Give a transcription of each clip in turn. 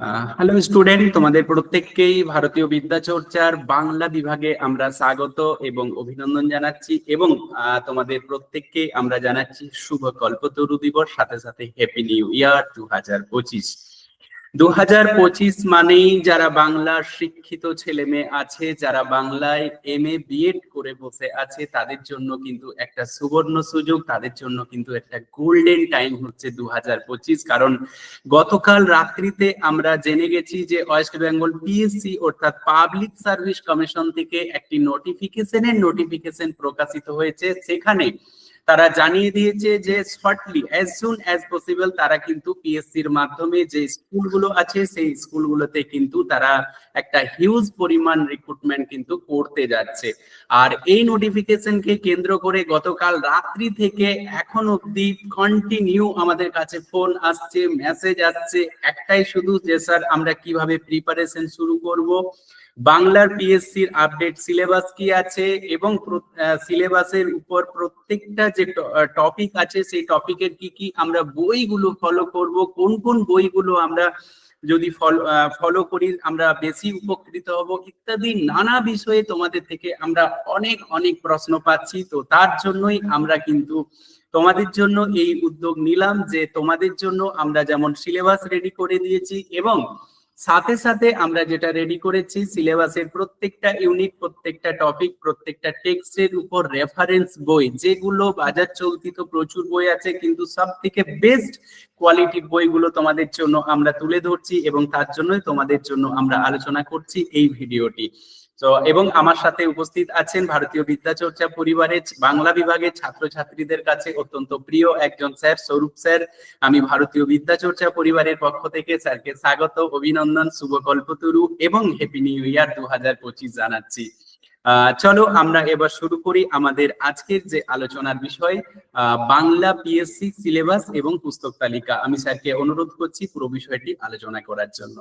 Hello student তোমাদের প্রত্যেককেই ভারতীয় বিদ্যা চর্চার বাংলা বিভাগে আমরা স্বাগত এবং অভিনন্দন জানাচ্ছি এবং তোমাদের প্রত্যেককে আমরা জানাচ্ছি শুভ কল্পতরু দিবস, সাথে সাথে হ্যাপি নিউ ইয়ার দু হাজার পঁচিশ। দু হাজার পঁচিশ মানেই যারা বাংলার শিক্ষিত ছেলে মেয়ে আছে, যারা বাংলায় এম এ বিএড করে বসে আছে, তাদের জন্য কিন্তু একটা সুবর্ণ সুযোগ, তাদের জন্য কিন্তু একটা গোল্ডেন টাইম হচ্ছে দু হাজার পঁচিশ। কারণ গতকাল রাত্রিতে আমরা জেনে গেছি যে ওয়েস্ট বেঙ্গল পিএসসি অর্থাৎ পাবলিক সার্ভিস কমিশন থেকে একটি নোটিফিকেশনের নোটিফিকেশন প্রকাশিত হয়েছে। সেখানে তারা জানিয়ে দিয়েছে যে shortly as soon as possible তারা কিন্তু পিএসসির মাধ্যমে যে স্কুলগুলো আছে, সেই স্কুলগুলোতে কিন্তু তারা একটা হিউজ পরিমাণ রিক্রুটমেন্ট কিন্তু করতে যাচ্ছে। আর এই নোটিফিকেশনকে কেন্দ্র করে গতকাল রাত্রি থেকে এখন অবধি কন্টিনিউ আমাদের কাছে ফোন আসছে মেসেজ আসছে, একটাই শুধু যে স্যার আমরা কীভাবে প্রিপারেশন শুরু করব বাংলার পিএসসির আপডেট সিলেবাস কি আছে এবং সিলেবাসের উপর প্রত্যেকটা যে টপিক আছে, সেই টপিকের কি কি আমরা বইগুলো ফলো করব, কোন কোন বইগুলো আমরা যদি ফলো ফলো করি, আমরা বেশি উপকৃত হব ইত্যাদি নানা বিষয়ে তোমাদের থেকে আমরা অনেক অনেক প্রশ্ন পাচ্ছি। তো তার জন্যই আমরা কিন্তু তোমাদের জন্য এই উদ্যোগ নিলাম যে তোমাদের জন্য আমরা যেমন সিলেবাস রেডি করে দিয়েছি এবং সাথে সাথে আমরা যেটা রেডি করেছি সিলেবাসের প্রত্যেকটা ইউনিট প্রত্যেকটা টপিক প্রত্যেকটা টেক্সটের উপর রেফারেন্স বই, যেগুলো বাজার চলতি তো প্রচুর বই আছে, কিন্তু সব থেকে বেস্ট কোয়ালিটির বইগুলো তোমাদের জন্য আমরা তুলে ধরছি এবং তার জন্যই তোমাদের জন্য আমরা আলোচনা করছি এই ভিডিওটি তো এবং আমার সাথে উপস্থিত আছেন ভারতীয় বিদ্যাচর্চা পরিবারের বাংলা বিভাগের ছাত্রছাত্রীদের কাছে অত্যন্ত প্রিয় একজন স্যার, স্বরূপ স্যার। আমি ভারতীয় বিদ্যাচর্চা পরিবারের পক্ষ থেকে স্যারকে স্বাগত, অভিনন্দন, শুভ কল্পতরু এবং হ্যাপি নিউ ইয়ার দু হাজার পঁচিশ জানাচ্ছি। চলো আমরা এবার শুরু করি আমাদের আজকের যে আলোচনার বিষয় বাংলা পিএসসি সিলেবাস এবং পুস্তক তালিকা। আমি স্যারকে অনুরোধ করছি পুরো বিষয়টি আলোচনা করার জন্য।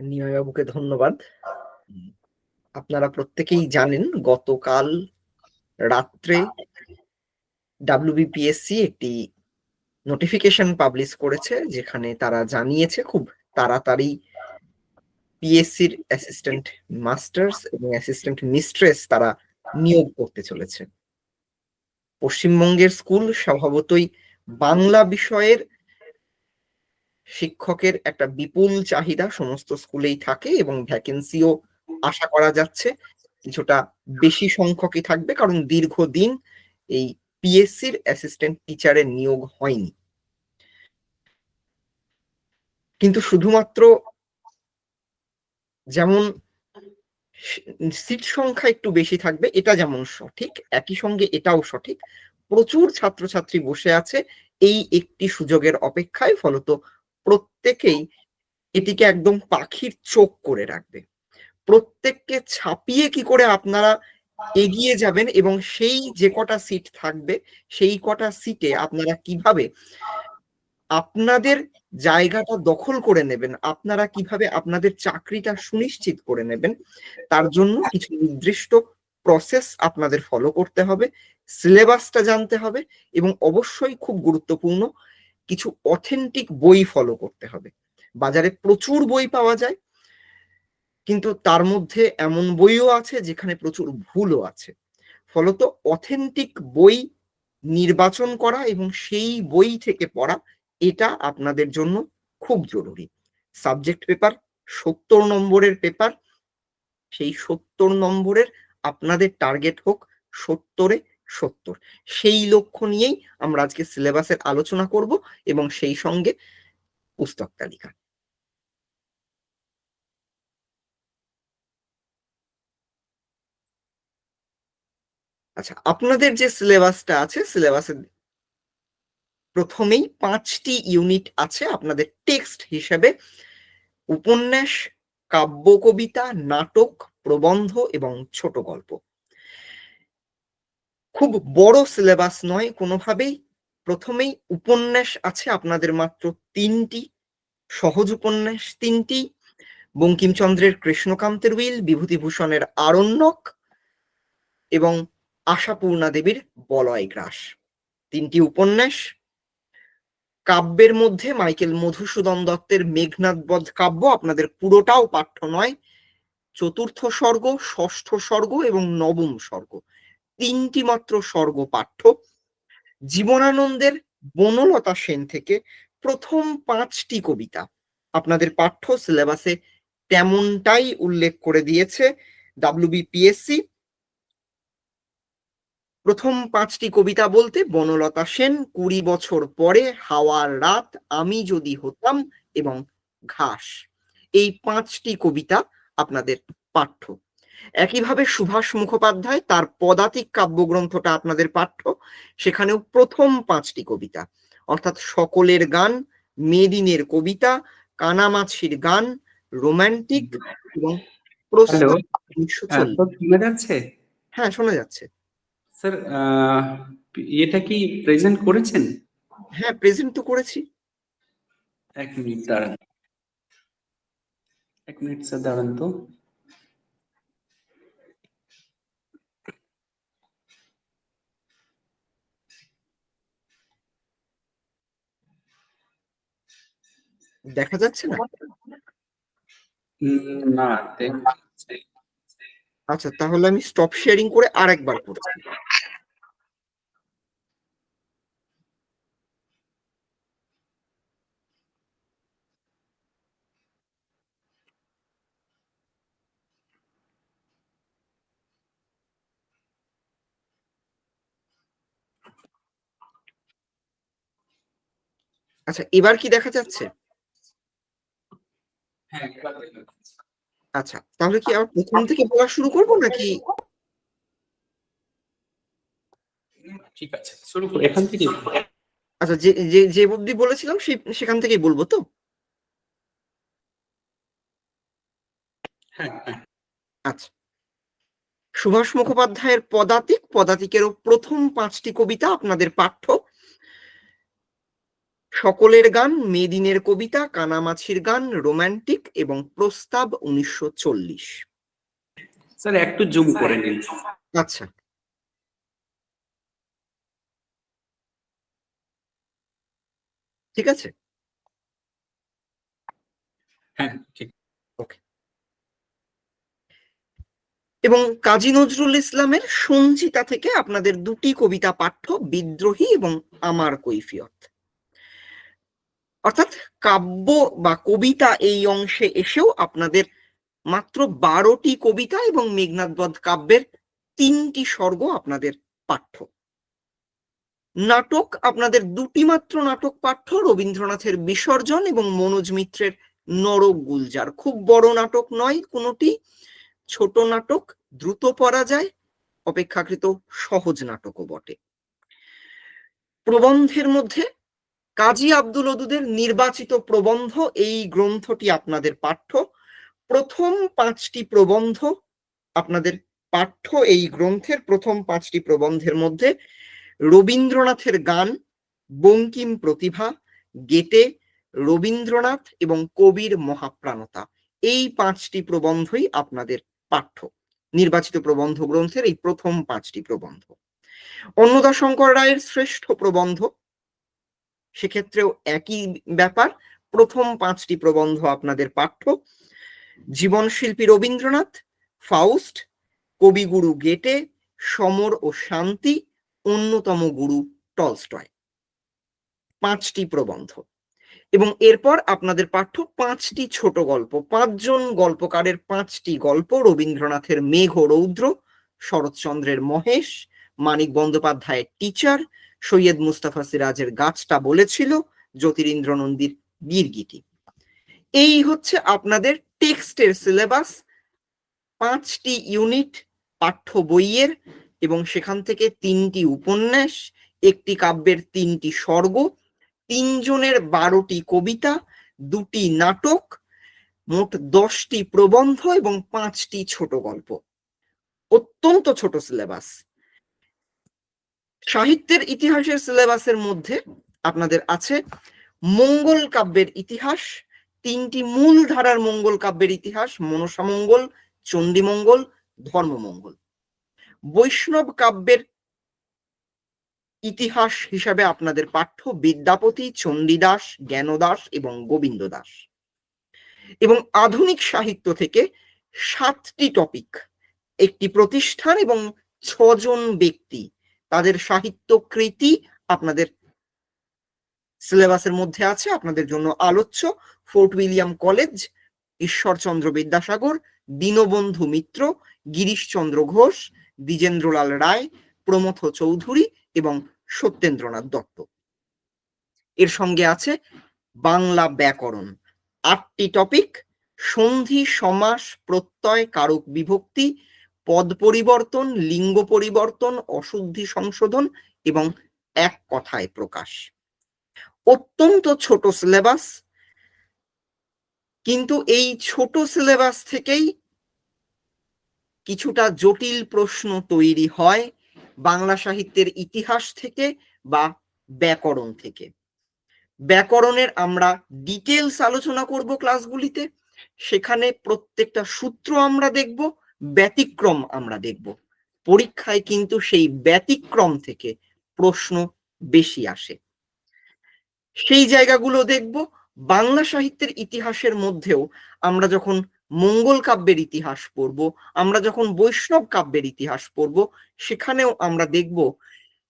নিময় বাবুকে ধন্যবাদ আপনারা প্রত্যেকেই জানেন গতকাল রাত্রে ডাব্লিউবিপিএসসি একটি নোটিফিকেশন পাবলিশ করেছে যেখানে তারা জানিয়েছে খুব তাড়াতাড়ি পিএসসির অ্যাসিস্ট্যান্ট মাস্টার্স এবং অ্যাসিস্ট্যান্ট মিস্ট্রেস তারা নিয়োগ করতে চলেছে। পশ্চিমবঙ্গের স্কুল স্বভাবতই বাংলা বিষয়ের শিক্ষকের একটা বিপুল চাহিদা সমস্ত স্কুলেই থাকে এবং ভ্যাকেন্সিও আশা করা যাচ্ছে। কিছুটা বেশি সংখ্যকই থাকবে কারণ দীর্ঘদিন এই পিএসসির অ্যাসিস্ট্যান্ট টিচারের নিয়োগ হয়নি। কিন্তু শুধুমাত্র যেমন সিট সংখ্যা একটু বেশি থাকবে, এটা যেমন সঠিক, একই সঙ্গে এটাও সঠিক। প্রচুর ছাত্রছাত্রী বসে আছে এই একটি সুযোগের অপেক্ষায়, ফলত প্রত্যেকেই এটিকে একদম পাখির চোখ করে রাখবে। প্রত্যেককে ছাপিয়ে কি করে আপনারা এগিয়ে যাবেন এবং সেই যে কটা সিট থাকবে, সেই কটা সিটে আপনারা কীভাবে আপনাদের জায়গাটা দখল করে নেবেন, আপনারা কীভাবে আপনাদের চাকরিটা সুনিশ্চিত করে নেবেন, তার জন্য কিছু নির্দিষ্ট প্রসেস আপনাদের ফলো করতে হবে সিলেবাসটা জানতে হবে এবং অবশ্যই খুব গুরুত্বপূর্ণ কিছু অথেন্টিক বই ফলো করতে হবে। বাজারে প্রচুর বই পাওয়া যায়, কিন্তু তার মধ্যে এমন বইও আছে যেখানে প্রচুর ভুলও আছে। ফলত অথেন্টিক বই নির্বাচন করা এবং সেই বই থেকে পড়া, এটা আপনাদের জন্য খুব জরুরি। সাবজেক্ট পেপার সত্তর নম্বরের পেপার সেই সত্তর নম্বরের আপনাদের টার্গেট হোক সত্তরে সত্তর। সেই লক্ষ্য নিয়েই আমরা আজকে সিলেবাসের আলোচনা করব এবং সেই সঙ্গে পুস্তক তালিকা। আচ্ছা আপনাদের যে সিলেবাসটা আছে, সিলেবাসের প্রথমেই পাঁচটি ইউনিট আছে আপনাদের টেক্সট হিসেবে। উপন্যাস কাব্য কবিতা নাটক, প্রবন্ধ এবং ছোট গল্প। খুব বড় সিলেবাস নয়, কোনোভাবেই। প্রথমেই উপন্যাস আছে আপনাদের মাত্র তিনটি, সহজ উপন্যাস তিনটি। বঙ্কিমচন্দ্রের কৃষ্ণকান্তের উইল, বিভূতিভূষণের আরণ্যক এবং আশাপূর্ণা দেবীর বলয় গ্রাস। তিনটি উপন্যাস। কাব্যের মধ্যে মাইকেল মধুসূদন দত্তের মেঘনাদ বধ কাব্য আপনাদের পুরোটাও পাঠ্য নয়। চতুর্থ স্বর্গ, ষষ্ঠ স্বর্গ এবং নবম স্বর্গ। তিনটি মাত্র স্বর্গ পাঠ্য জীবনানন্দের বনলতা সেন থেকে প্রথম পাঁচটি কবিতা। আপনাদের পাঠ্য সিলেবাসে তেমনটাই উল্লেখ করে দিয়েছে ডাব্লিউবিপিএসসি প্রথম পাঁচটি কবিতা বলতে বনলতা সেন, কুড়ি বছর পরে হাওয়ার রাত, আমি যদি হতাম এবং ঘাস। এই পাঁচটি কবিতা আপনাদের পাঠ্য। একইভাবে সুভাষ মুখোপাধ্যায় তার পদাতিক কাব্যগ্রন্থটা আপনাদের পাঠ্য সেখানেও প্রথম পাঁচটি কবিতা। অর্থাৎ সকলের গান মেদিনের কবিতা কানামাছির গান রোমান্টিক এবং। শোনা যাচ্ছে? হ্যাঁ শোনা যাচ্ছে। স্যার এটা কি প্রেজেন্ট করেছেন? হ্যাঁ প্রেজেন্ট তো করেছি। এক মিনিট দাঁড়ান। এক মিনিট স্যার দাঁড়ান তো। দেখা যাচ্ছে না না আচ্ছা তাহলে আমি স্টপ শেয়ারিং করে আরেকবার করছি আচ্ছা এবার কি দেখা যাচ্ছে। আচ্ছা তাহলে কি আবার প্রথম থেকে বলা শুরু করব নাকি? ঠিক আছে শুরু করি। এখান থেকে আচ্ছা যে যে যে অবধি বলেছিলাম সেই সেখান থেকেই বলব তো? হ্যাঁ হ্যাঁ। আচ্ছা। সুভাষ মুখোপাধ্যায়ের পদাতিক পদাতিকেরও প্রথম পাঁচটি কবিতা আপনাদের পাঠ্য। সকলের গান মেদিনের কবিতা কানামাছির গান রোমান্টিক এবং প্রস্তাব উনিশশো চল্লিশ। স্যার একটু জুম করে নিন। আচ্ছা। ঠিক আছে? হ্যাঁ ঠিক। এবং কাজী নজরুল ইসলামের সঞ্চিতা থেকে আপনাদের দুটি কবিতা পাঠ্য বিদ্রোহী এবং আমার কৈফিয়ত। অর্থাৎ কাব্য বা কবিতা এই অংশে এসেও আপনাদের মাত্র বারোটি কবিতা এবং মেঘনাথবধ কাব্যের তিনটি স্বর্গ আপনাদের পাঠ্য। নাটক আপনাদের দুটি মাত্র নাটক পাঠ্য, রবীন্দ্রনাথের বিসর্জন এবং মনোজ মিত্রের নরক গুলজার। খুব বড় নাটক নয় কোনোটি, ছোট নাটক, দ্রুত পড়া যায় অপেক্ষাকৃত সহজ নাটকও বটে। প্রবন্ধের মধ্যে কাজী আব্দুল ওদুদের নির্বাচিত প্রবন্ধ, এই গ্রন্থটি আপনাদের পাঠ্য। প্রথম পাঁচটি প্রবন্ধ আপনাদের পাঠ্য এই গ্রন্থের প্রথম পাঁচটি প্রবন্ধের মধ্যে। রবীন্দ্রনাথের গান, বঙ্কিম প্রতিভা, গেটে, রবীন্দ্রনাথ এবং কবির মহাপ্রাণতা। এই পাঁচটি প্রবন্ধই আপনাদের পাঠ্য, নির্বাচিত প্রবন্ধ গ্রন্থের এই প্রথম পাঁচটি প্রবন্ধ। অন্নদাশঙ্কর রায়ের শ্রেষ্ঠ প্রবন্ধ সেক্ষেত্রেও একই ব্যাপার। প্রথম পাঁচটি প্রবন্ধ আপনাদের পাঠ্য। জীবনশিল্পী রবীন্দ্রনাথ, ফাউস্ট, কবিগুরু গেটে, সমর ও শান্তি, অন্যতম গুরু টলস্টয়। পাঁচটি প্রবন্ধ। এবং এরপর আপনাদের পাঠ্য পাঁচটি ছোট গল্প। পাঁচজন গল্পকারের পাঁচটি গল্প। রবীন্দ্রনাথের মেঘ ও রৌদ্র, শরৎচন্দ্রের মহেশ, মানিক বন্দ্যোপাধ্যায়ের টিচার সৈয়দ মুস্তাফা সিরাজের গাছটা বলেছিল জ্যোতিরিন্দ্র নন্দীর এই হচ্ছে আপনাদের টেক্সটের সিলেবাস। পাঁচটি ইউনিট পাঠ্য বইয়ের এবং সেখান থেকে তিনটি উপন্যাস, একটি কাব্যের তিনটি স্বর্গ, তিনজনের বারোটি কবিতা, দুটি নাটক, মোট দশটি প্রবন্ধ এবং পাঁচটি ছোট গল্প। অত্যন্ত ছোট সিলেবাস। সাহিত্যের ইতিহাসের সিলেবাসের মধ্যে আপনাদের আছে মঙ্গল কাব্যের ইতিহাস, তিনটি মূল ধারার মঙ্গল কাব্যের ইতিহাস, মনসা মঙ্গল চণ্ডীমঙ্গল ধর্মমঙ্গল বৈষ্ণব কাব্যের ইতিহাস হিসাবে আপনাদের পাঠ্য বিদ্যাপতি চণ্ডীদাস জ্ঞানদাস এবং গোবিন্দ দাস। এবং আধুনিক সাহিত্য থেকে সাতটি টপিক একটি প্রতিষ্ঠান এবং ছজন ব্যক্তি তাদের সাহিত্য কৃতি আপনাদের সিলেবাসের মধ্যে আছে, আপনাদের জন্য আলোচ্য। Fort William college, Ishwarchandra Vidyasagar, Dinabandhu Mitra, Girishchandra Ghosh, Dwijendralal Roy, Pramatha Chaudhuri এবং সত্যেন্দ্রনাথ দত্ত। এর সঙ্গে আছে বাংলা ব্যাকরণ। আটটি টপিক, সন্ধি, সমাস, প্রত্যয়, কারক বিভক্তি পদ পরিবর্তন, লিঙ্গ পরিবর্তন, অশুদ্ধি সংশোধন এবং এক কথায় প্রকাশ। অত্যন্ত ছোট সিলেবাস কিন্তু এই ছোট সিলেবাস থেকেই কিছুটা জটিল প্রশ্ন তৈরি হয় বাংলা সাহিত্যের ইতিহাস থেকে বা ব্যাকরণ থেকে। ব্যাকরণের আমরা ডিটেলস আলোচনা করব ক্লাসগুলিতে সেখানে প্রত্যেকটা সূত্র আমরা দেখব ব্যতিক্রম আমরা দেখব। পরীক্ষায় কিন্তু সেই ব্যতিক্রম থেকে প্রশ্ন বেশি আসে। সেই জায়গাগুলো দেখব। বাংলা সাহিত্যের ইতিহাসের মধ্যেও আমরা যখন মঙ্গল কাব্যের ইতিহাস পড়ব, আমরা যখন বৈষ্ণব কাব্যের ইতিহাস পড়ব, সেখানেও আমরা দেখব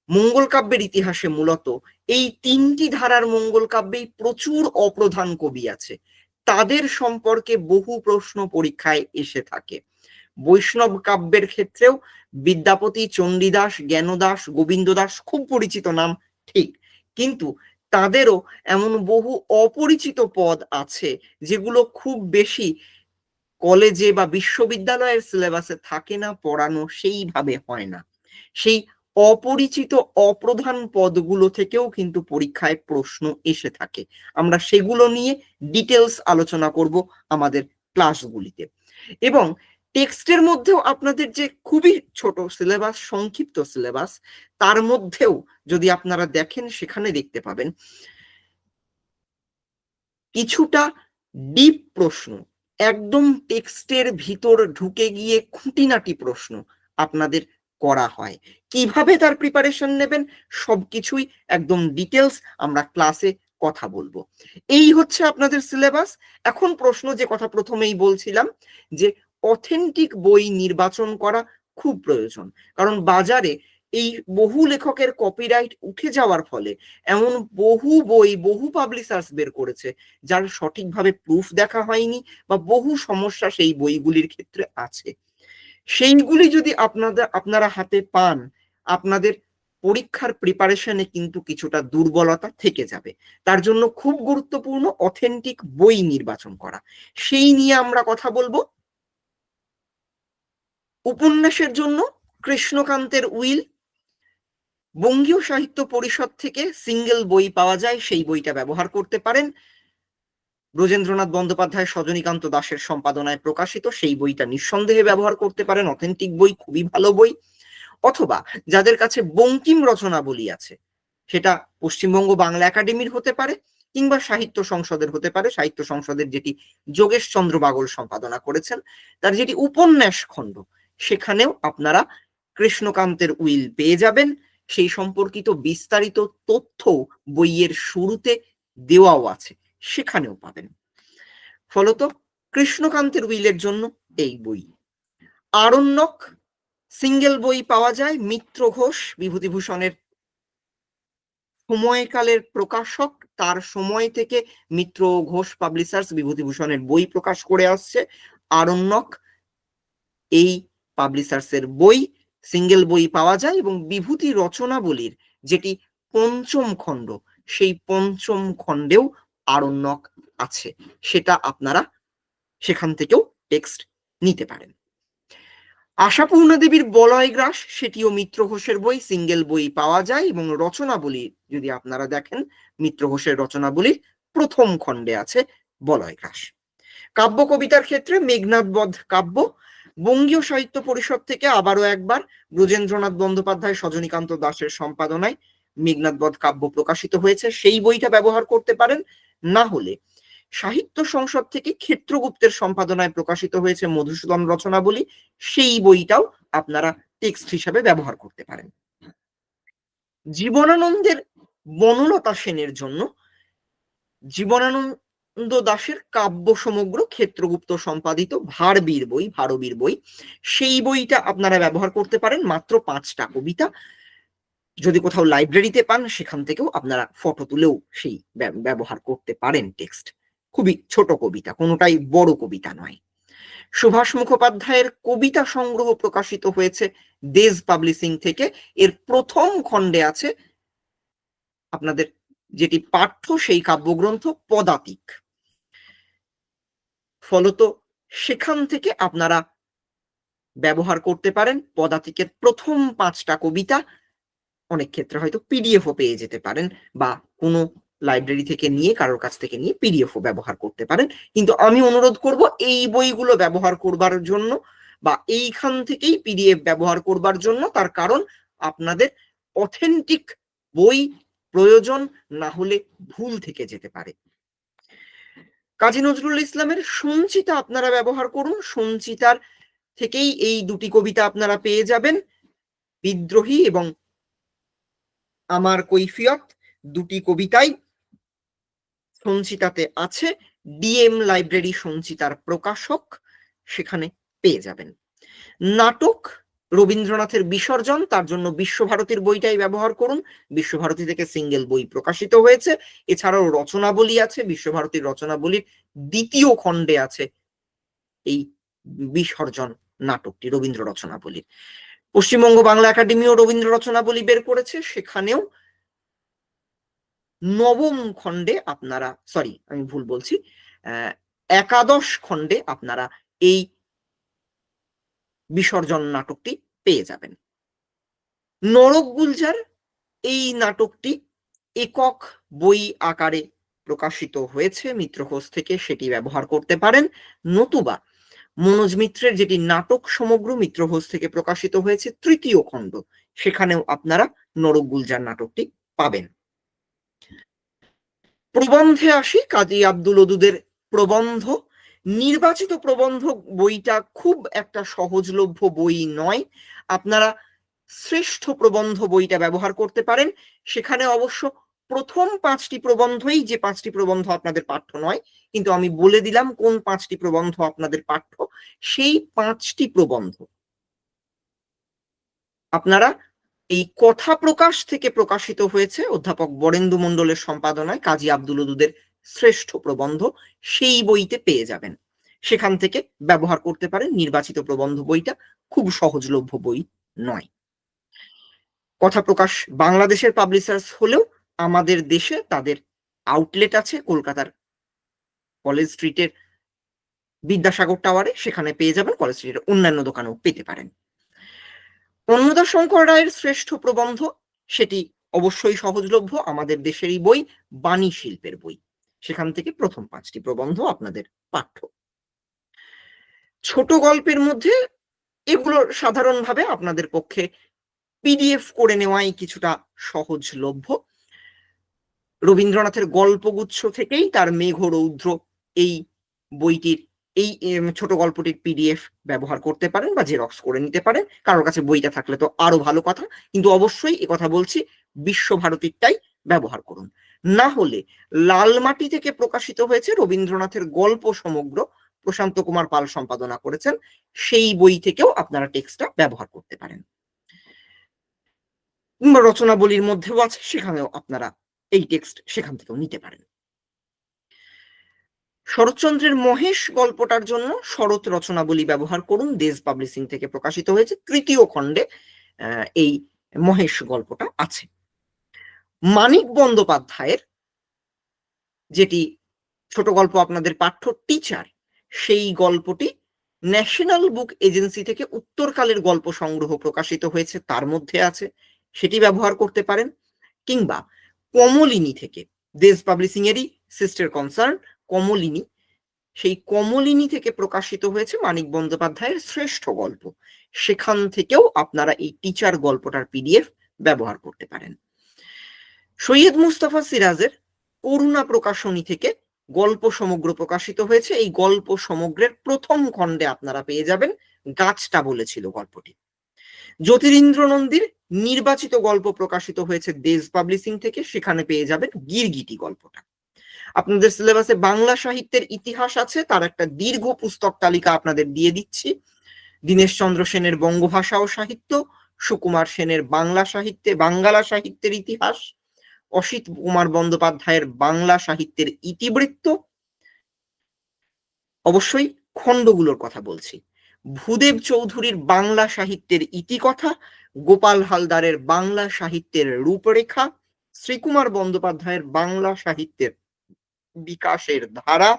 মঙ্গল কাব্যের ইতিহাসে মূলত এই তিনটি ধারার মঙ্গল কাব্যেই প্রচুর অপ্রধান কবি আছে। তাদের সম্পর্কে বহু প্রশ্ন পরীক্ষায় এসে থাকে। বৈষ্ণব কাব্যের ক্ষেত্রেও বিদ্যাপতি, চণ্ডীদাস, জ্ঞানদাস গোবিন্দ দাস খুব পরিচিত নাম, ঠিক। কিন্তু তাদেরও এমন বহু অপরিচিত পদ আছে যেগুলো খুব বেশি কলেজে বা বিশ্ববিদ্যালয়ের সিলেবাসে থাকে না, পড়ানো সেইভাবে হয় না। সেই অপরিচিত অপ্রধান পদগুলো থেকেও কিন্তু পরীক্ষায় প্রশ্ন এসে থাকে। আমরা সেগুলো নিয়ে ডিটেলস আলোচনা করব আমাদের ক্লাসগুলিতে। এবং টেক্সটের মধ্যেও আপনাদের যে খুবই ছোট সিলেবাস, সংক্ষিপ্ত সিলেবাস, তার মধ্যেও যদি আপনারা দেখেন, সেখানে দেখতে পাবেন। কিছুটা ডিপ প্রশ্ন, একদম টেক্সটের ভিতর ঢুকে গিয়ে খুঁটিনাটি প্রশ্ন আপনাদের করা হয়। কীভাবে তার প্রিপারেশন নেবেন, সবকিছুই একদম ডিটেলস আমরা ক্লাসে কথা বলব। এই হচ্ছে আপনাদের সিলেবাস। এখন প্রশ্ন যে কথা প্রথমেই বলছিলাম, যে অথেন্টিক বই নির্বাচন করা খুব প্রয়োজন। কারণ বাজারে এই বহু লেখকের কপিরাইট উঠে যাওয়ার ফলে এমন বহু বই, বহু পাবলিশার্স বের করেছে যার সঠিকভাবে প্রুফ দেখা হয়নি বা বহু সমস্যা সেই বইগুলির ক্ষেত্রে আছে। সেইগুলি যদি আপনাদের আপনারা হাতে পান, আপনাদের পরীক্ষার প্রিপারেশনে কিন্তু কিছুটা দুর্বলতা থেকে যাবে। তার জন্য খুব গুরুত্বপূর্ণ অথেন্টিক বই নির্বাচন করা। সেই নিয়ে আমরা কথা বলব। উপন্যাসের জন্য কৃষ্ণকান্তের উইল। বঙ্গীয় সাহিত্য পরিষদ থেকে সিঙ্গেল বই পাওয়া যায়, সেই বইটা ব্যবহার করতে পারেন। ব্রজেন্দ্রনাথ বন্দ্যোপাধ্যায় সজনীকান্ত দাসের সম্পাদনায় প্রকাশিত, সেই বইটা নিঃসন্দেহে ব্যবহার করতে পারেন। অথেন্টিক বই, খুবই ভালো বই। অথবা যাদের কাছে বঙ্কিম রচনাবলী আছে, সেটা পশ্চিমবঙ্গ বাংলা একাডেমির হতে পারে কিংবা সাহিত্য সংসদের হতে পারে। সাহিত্য সংসদের যেটি যোগেশ চন্দ্র বাগল সম্পাদনা করেছেন, তার যেটি উপন্যাস খণ্ড সেখানেও আপনারা কৃষ্ণকান্তের উইল পেয়ে যাবেন। সেই সম্পর্কিত বিস্তারিত তথ্য বইয়ের শুরুতে দেওয়াও আছে, সেখানেও পাবেন। ফলত কৃষ্ণকান্তের উইলের জন্য এই বই। আরণ্যক সিঙ্গেল বই পাওয়া যায় মিত্র ঘোষ বিভূতিভূষণের। সময়কালের প্রকাশক, তার সময় থেকে মিত্র ঘোষ পাবলিশার্স বিভূতিভূষণের বই প্রকাশ করে আসছে। আরণ্যক এই পাবলিশার্সের বই সিঙ্গেল বই পাওয়া যায় এবং বিভূতি রচনাবলীর যেটি পঞ্চম খণ্ড, সেই পঞ্চম খণ্ডেও আরণ্যক আছে। সেটা আপনারা সেখান থেকেও টেক্সট নিতে পারেন। আশাপূর্ণা দেবীর বলয় গ্রাস, সেটিও মিত্র ঘোষের বই সিঙ্গেল বই পাওয়া যায় এবং রচনাবলী যদি আপনারা দেখেন, মিত্র ঘোষের রচনাবলীর প্রথম খণ্ডে আছে বলয় গ্রাস। কাব্য কবিতার ক্ষেত্রে মেঘনাথ বধ কাব্য বঙ্গীয় সাহিত্য পরিষদ থেকে আবারও একবার ব্রজেন্দ্রনাথ বন্দ্যোপাধ্যায় সজনীকান্ত দাসের সম্পাদনায় মেঘনাথ বধ কাব্য প্রকাশিত হয়েছে। সেই বইটা ব্যবহার করতে পারেন, না হলে। সাহিত্য সংসদ থেকে ক্ষেত্রগুপ্তের সম্পাদনায় প্রকাশিত হয়েছে মধুসূদন রচনাবলী। সেই বইটাও আপনারা টেক্সট হিসাবে ব্যবহার করতে পারেন। জীবনানন্দের বনলতা সেনের জন্য জীবনানন্দ দাশের কাব্য সমগ্র ক্ষেত্রগুপ্ত সম্পাদিত ভারবীর বই ভারবীর বই। সেই বইটা আপনারা ব্যবহার করতে পারেন মাত্র পাঁচটা কবিতা। যদি কোথাও লাইব্রেরিতে পান, সেখান থেকেও আপনারা ফটো তুলেও সেই ব্য- ব্যবহার করতে পারেন টেক্সট। খুবই ছোট কবিতা, কোনোটাই বড় কবিতা নয়। সুভাষ মুখোপাধ্যায়ের কবিতা সংগ্রহ প্রকাশিত হয়েছে দেজ পাবলিশিং থেকে। এর প্রথম খণ্ডে আছে আপনাদের যেটি পাঠ্য, সেই কাব্যগ্রন্থ পদাতিক। ফলত সেখান থেকে আপনারা ব্যবহার করতে পারেন। পদাতিকের প্রথম পাঁচটা কবিতা অনেক ক্ষেত্রে হয়তো পিডিএফও পেয়ে যেতে পারেন বা কোনো লাইব্রেরি থেকে নিয়ে, কারোর কাছ থেকে নিয়ে পিডিএফও ব্যবহার করতে পারেন। কিন্তু আমি অনুরোধ করব, এই বইগুলো ব্যবহার করবার জন্য বা এইখান থেকেই পিডিএফ ব্যবহার করবার জন্য, তার কারণ আপনাদের অথেন্টিক বই প্রয়োজন না হলে ভুল থেকে যেতে পারে। কাজী নজরুল ইসলামের সঞ্চিতা আপনারা ব্যবহার করুন। সঞ্চিতার থেকেই এই দুটি কবিতা আপনারা পেয়ে যাবেন। বিদ্রোহী এবং আমার কৈফিয়ত দুটি কবিতাই সঞ্চিতাতে আছে। ডিএম লাইব্রেরি সঞ্চিতার প্রকাশক সেখানে পেয়ে যাবেন। নাটক রবীন্দ্রনাথের বিসর্জন, তার জন্য বিশ্বভারতীর বইটাই ব্যবহার করুন। বিশ্বভারতী থেকে সিঙ্গেল বই প্রকাশিত হয়েছে। এছাড়াও রচনাবলী আছে, বিশ্বভারতীর রচনাবলীর দ্বিতীয় খণ্ডে আছে এই বিসর্জন নাটকটি, রবীন্দ্র রচনাবলীর পশ্চিমবঙ্গ বাংলা একাডেমিও রবীন্দ্র রচনাবলী বের করেছে। সেখানেও নবম খণ্ডে আপনারা সরি আমি ভুল বলছি একাদশ খণ্ডে আপনারা এই বিসর্জন নাটকটি পেয়ে যাবেন। নরক গুলজার এই নাটকটি একক বই আকারে প্রকাশিত হয়েছে। মিত্রকোষ থেকে সেটি ব্যবহার করতে পারেন। নতুবা মনোজ মিত্রের যেটি নাটক সমগ্র মিত্রঘোষ থেকে প্রকাশিত হয়েছে তৃতীয় খণ্ড, সেখানেও আপনারা নরক গুলজার নাটকটি পাবেন। প্রবন্ধে আসি কাজী আব্দুল ওদুদের প্রবন্ধ। নির্বাচিত প্রবন্ধ বইটা খুব একটা সহজলভ্য বই নয়। আপনারা শ্রেষ্ঠ প্রবন্ধ বইটা ব্যবহার করতে পারেন। সেখানে অবশ্য প্রথম পাঁচটি প্রবন্ধই যে পাঁচটি প্রবন্ধ আপনাদের পাঠ্য নয়, কিন্তু আমি বলে দিলাম কোন পাঁচটি প্রবন্ধ আপনাদের পাঠ্য, সেই পাঁচটি প্রবন্ধ। আপনারা এই কথা প্রকাশ থেকে প্রকাশিত হয়েছে অধ্যাপক বরেন্দু মণ্ডলের সম্পাদনায় কাজী আব্দুল ওদুদের শ্রেষ্ঠ প্রবন্ধ সেই বইতে পেয়ে যাবেন। সেখান থেকে ব্যবহার করতে পারেন নির্বাচিত প্রবন্ধ বইটা, খুব সহজলভ্য বই নয়। কথা প্রকাশ বাংলাদেশের পাবলিশার্স হলেও আমাদের দেশে তাদের আউটলেট আছে কলকাতার কলেজ স্ট্রিটের বিদ্যাসাগর টাওয়ারে সেখানে পেয়ে যাবেন কলেজ স্ট্রিটের অন্যান্য দোকানেও পেতে পারেন। অন্নদা শঙ্কর রায়ের শ্রেষ্ঠ প্রবন্ধ, সেটি অবশ্যই সহজলভ্য। আমাদের দেশেরই বই বাণী শিল্পের বই। সেখান থেকে প্রথম পাঁচটি প্রবন্ধ আপনাদের পাঠ্য। ছোট গল্পের মধ্যে এগুলো সাধারণভাবে আপনাদের পক্ষে পিডিএফ করে নেওয়াই কিছুটা সহজলভ্য। রবীন্দ্রনাথের গল্পগুচ্ছ থেকেই তার মেঘ রৌদ্র এই বইটির এই ছোট গল্পটির পিডিএফ ব্যবহার করতে পারেন বা জেরক্স করে নিতে পারেন। কারোর কাছে বইটা থাকলে তো আরও ভালো কথা। কিন্তু অবশ্যই কথা বলছি, বিশ্বভারতীরটাই ব্যবহার করুন। না হলে লালমাটি থেকে প্রকাশিত হয়েছে রবীন্দ্রনাথের গল্প সমগ্র প্রশান্ত কুমার পাল সম্পাদনা করেছেন। সেই বই থেকেও আপনারা টেক্সটটা ব্যবহার করতে পারেন। রচনাবলীর মধ্যেও আছে, সেখানেও আপনারা এই টেক্সট সেখান থেকেও নিতে পারেন। শরৎচন্দ্রের মহেশ গল্পটার জন্য শরৎ রচনাবলী ব্যবহার করুন। দেশ পাবলিশিং থেকে প্রকাশিত হয়েছে, তৃতীয় খণ্ডে এই মহেশ গল্পটা আছে। মানিক বন্দ্যোপাধ্যায়ের যেটি ছোট গল্প আপনাদের পাঠ্য টিচার সেই গল্পটি ন্যাশনাল বুক এজেন্সি থেকে উত্তরকালের গল্প সংগ্রহ প্রকাশিত হয়েছে। তার মধ্যে আছে, সেটি ব্যবহার করতে পারেন। কিংবা কমলিনী থেকে, দেশ পাবলিশিং এরই সিস্টার কনসার্ন কমলিনী। সেই কমলিনী থেকে প্রকাশিত হয়েছে মানিক বন্দ্যোপাধ্যায়ের শ্রেষ্ঠ গল্প। সেখান থেকেও আপনারা এই টিচার গল্পটার পিডিএফ ব্যবহার করতে পারেন। সৈয়দ মুস্তাফা সিরাজের করুণা প্রকাশনী থেকে গল্প সমগ্র প্রকাশিত হয়েছে। এই গল্প সমগ্রের প্রথম খণ্ডে আপনারা পেয়ে যাবেন। গাছটা বলেছিল গল্পটি। জ্যোতিরিন্দ্র নন্দীর নির্বাচিত গল্প প্রকাশিত হয়েছে দেশ পাবলিশিং থেকে। সেখানে পেয়ে যাবেন গিরগিটি গল্পটা। আপনাদের সিলেবাসে বাংলা সাহিত্যের ইতিহাস আছে। তার একটা দীর্ঘ পুস্তক তালিকা আপনাদের দিয়ে দিচ্ছি। দীনেশ চন্দ্র সেনের বঙ্গভাষা ও সাহিত্য, সুকুমার সেনের বাংলা সাহিত্যে, বাঙ্গালা সাহিত্যের ইতিহাস অসিত কুমার বন্দ্যোপাধ্যায়ের বাংলা সাহিত্যের ইতিবৃত্ত। অবশ্যই খণ্ডগুলোর কথা বলছি। ভূদেব চৌধুরীর বাংলা সাহিত্যের ইতিকথা, গোপাল হালদারের বাংলা সাহিত্যের রূপরেখা, শ্রীকুমার বন্দ্যোপাধ্যায়ের বাংলা সাহিত্যের বিকাশের ধারা,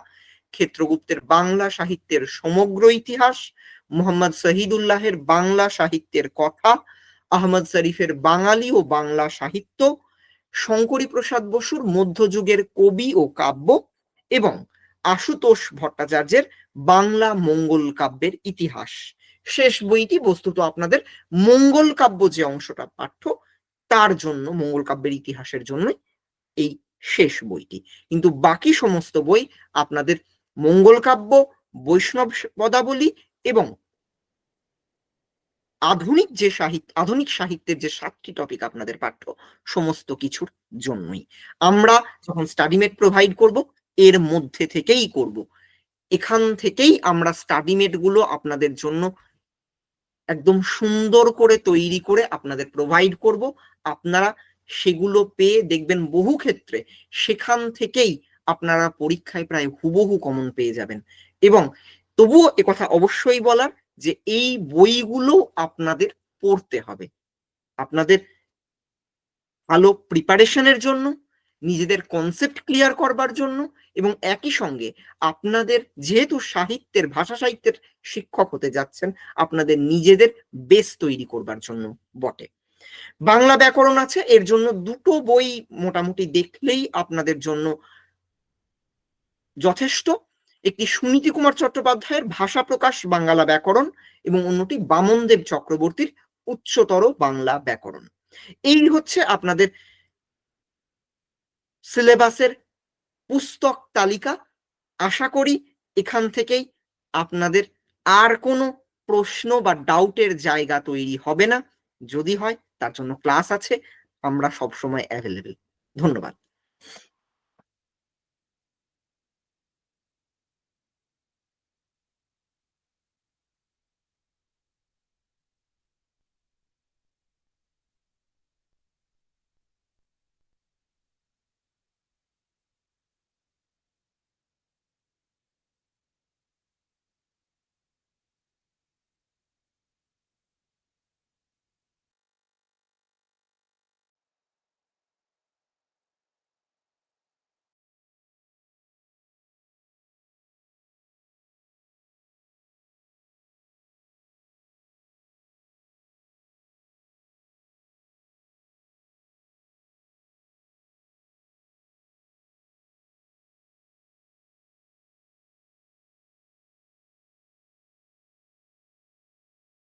ক্ষেত্রগুপ্তের বাংলা সাহিত্যের সমগ্র ইতিহাস, মোহাম্মদ শহীদুল্লাহের বাংলা সাহিত্যের কথা, আহমদ শরীফের বাঙালি ও বাংলা সাহিত্য শঙ্করী প্রসাদ বসুর মধ্যযুগের কবি ও কাব্য এবং আশুতোষ ভট্টাচার্যের বাংলা মঙ্গল কাব্যের ইতিহাস। শেষ বইটি বস্তুত আপনাদের মঙ্গল কাব্য যে অংশটা পাঠ্য, তার জন্য, মঙ্গল কাব্যের ইতিহাসের জন্য এই শেষ বইটি। কিন্তু বাকি সমস্ত বই আপনাদের মঙ্গল কাব্য, বৈষ্ণব পদাবলী এবং আধুনিক যে সাহিত্য আধুনিক সাহিত্যের যে সাতটি টপিক আপনাদের পাঠ্য, সমস্ত কিছুর জন্যই। আমরা যখন স্টাডিমেট প্রোভাইড করব, এর মধ্যে থেকেই করব। এখান থেকেই আমরা স্টাডিমেটগুলো আপনাদের জন্য একদম সুন্দর করে তৈরি করে আপনাদের প্রোভাইড করব। আপনারা সেগুলো পেয়ে দেখবেন বহু ক্ষেত্রে সেখান থেকেই আপনারা পরীক্ষায় প্রায় হুবহু কমন পেয়ে যাবেন। এবং তবুও কথা অবশ্যই বলার যে এই বইগুলো আপনাদের পড়তে হবে। আপনাদের ভালো প্রিপারেশনের জন্য, নিজেদের কনসেপ্ট ক্লিয়ার করবার জন্য এবং একই সঙ্গে আপনাদের যেহেতু সাহিত্যের, ভাষা সাহিত্যের শিক্ষক হতে যাচ্ছেন, আপনাদের নিজেদের বেস তৈরি করবার জন্য বটে। বাংলা ব্যাকরণ আছে, এর জন্য দুটো বই মোটামুটি দেখলেই আপনাদের জন্য যথেষ্ট। একটি সুনীতি কুমার চট্টোপাধ্যায়ের ভাষা প্রকাশ বাংলা ব্যাকরণ এবং অন্যটি বামনদেব চক্রবর্তীর উচ্চতর বাংলা ব্যাকরণ। এই হচ্ছে আপনাদের সিলেবাসের পুস্তক তালিকা। আশা করি এখান থেকেই আপনাদের আর কোনো প্রশ্ন বা ডাউটের জায়গা তৈরি হবে না। যদি হয় তার জন্য ক্লাস আছে, আমরা সবসময় অ্যাভেলেবেল ধন্যবাদ।